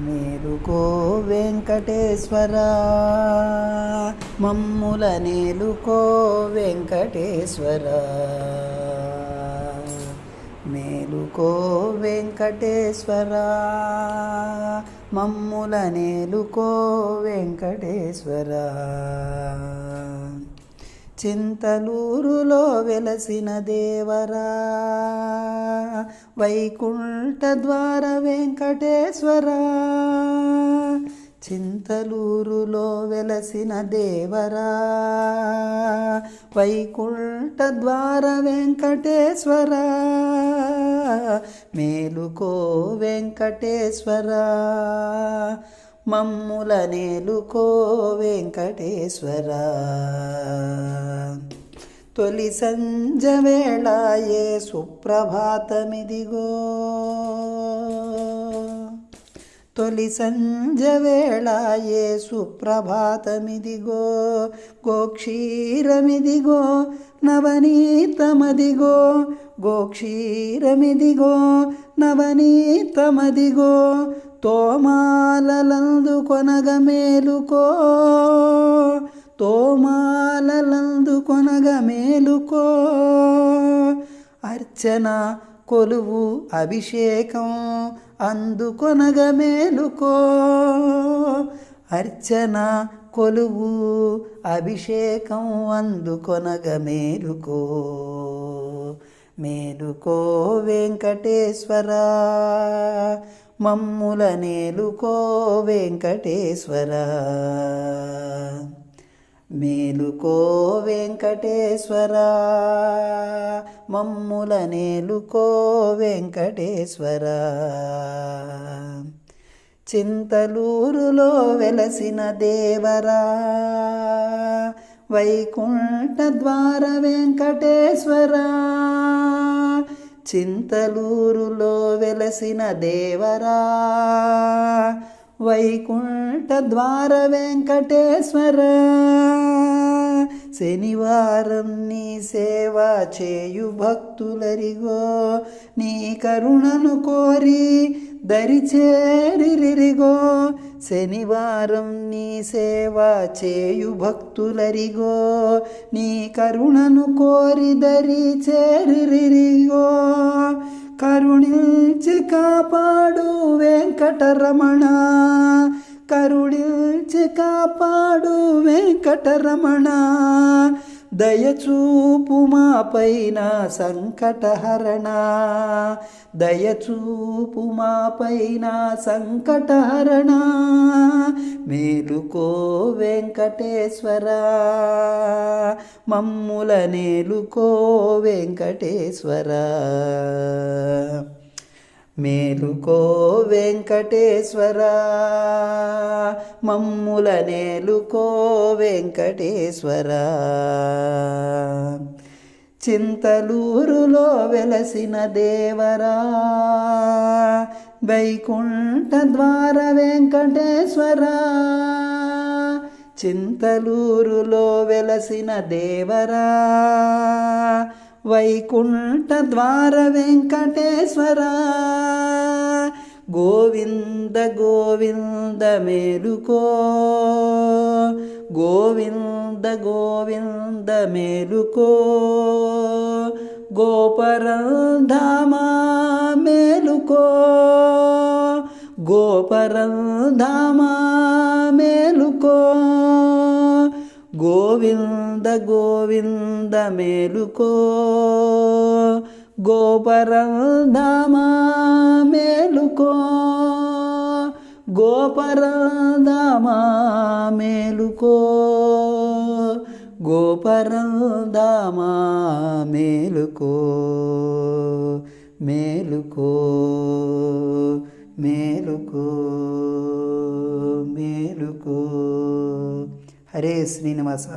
మేలుకో వెంకటేశ్వర. మమ్ముల నేలుకో వెంకటేశ్వర. మేలుకో వెంకటేశ్వర. మమ్ముల నేలుకో వెంకటేశ్వర. చింతలూరులో వెలసిన దేవరా. వైకుంఠ ద్వార వెంకటేశ్వరా. చింతలూరులో వెలసిన దేవరా. వైకుంఠ ద్వార వెంకటేశ్వరా. మేలుకో వెంకటేశ్వరా. మమ్ముల నేలుకో వెంకటేశ్వరా. తొలి సంజ వేళాయే సుప్రభాతమిదిగో. తొలి సంజ వేళాయే సుప్రభాతమిదిగో. గోక్షీరమిదిగో నవనీతమదిగో. గోక్షీరమిదిగో నవనీతమదిగో. తోమాలలందు కొనగ మేలుకో. తోమాలలందు కొనగ మేలుకో. అర్చన కొలువు అభిషేకం అందుకొనగ మేలుకో. అర్చన కొలువు అభిషేకం అందుకొనగ మేలుకో. మేలుకో వెంకటేశ్వర మమ్ముల నేలుకో వెంకటేశ్వర. మేలుకో వెంకటేశ్వర మమ్ముల నేలుకో వెంకటేశ్వర. చింతలూరులో వెలసిన దేవరా వైకుంఠ ద్వార వెంకటేశ్వర. చింతలూరులో వెలసిన దేవరా వైకుంఠద్వార వెంకటేశ్వర శనివారం నీ సేవ చేయు భక్తులరిగో నీ కరుణను కోరి దరిచేరిరిగో శనివారం నీ సేవ చేయు భక్తులరిగో నీ కరుణను కోరి దరి చేరిరిగో కరుణించి కాపాడు వెంకటరమణ కరుణించి కాపాడు వెంకటరమణ దయచూపు మా పైన సంకటహరణ. దయచూపు మా పైన సంకటహరణ మేలుకో వెంకటేశ్వర. మమ్ముల నేలుకో వెంకటేశ్వర. మేలుకో వెంకటేశ్వర మమ్ముల నేలుకో వెంకటేశ్వర చింతలూరులో వెలసిన దేవరా. వైకుంఠ ద్వార వెంకటేశ్వర. చింతలూరులో వెలసిన దేవరా. వైకుంఠద్వార వెంకటేశ్వర. గోవింద గోవింద మేలుకో. గోవింద గోవింద మేలుకో. గోపరంధామా మేలుకో. గోపరంధామా మేలుకో. గోవింద గోవింద మేలుకో గోపరంధామా మేలుకో గోపరంధామా మేలుకో గోపరంధామా మేలుకో మేలుకో. మేలుకో. మేలుకో. హరే శ్రీనివాస.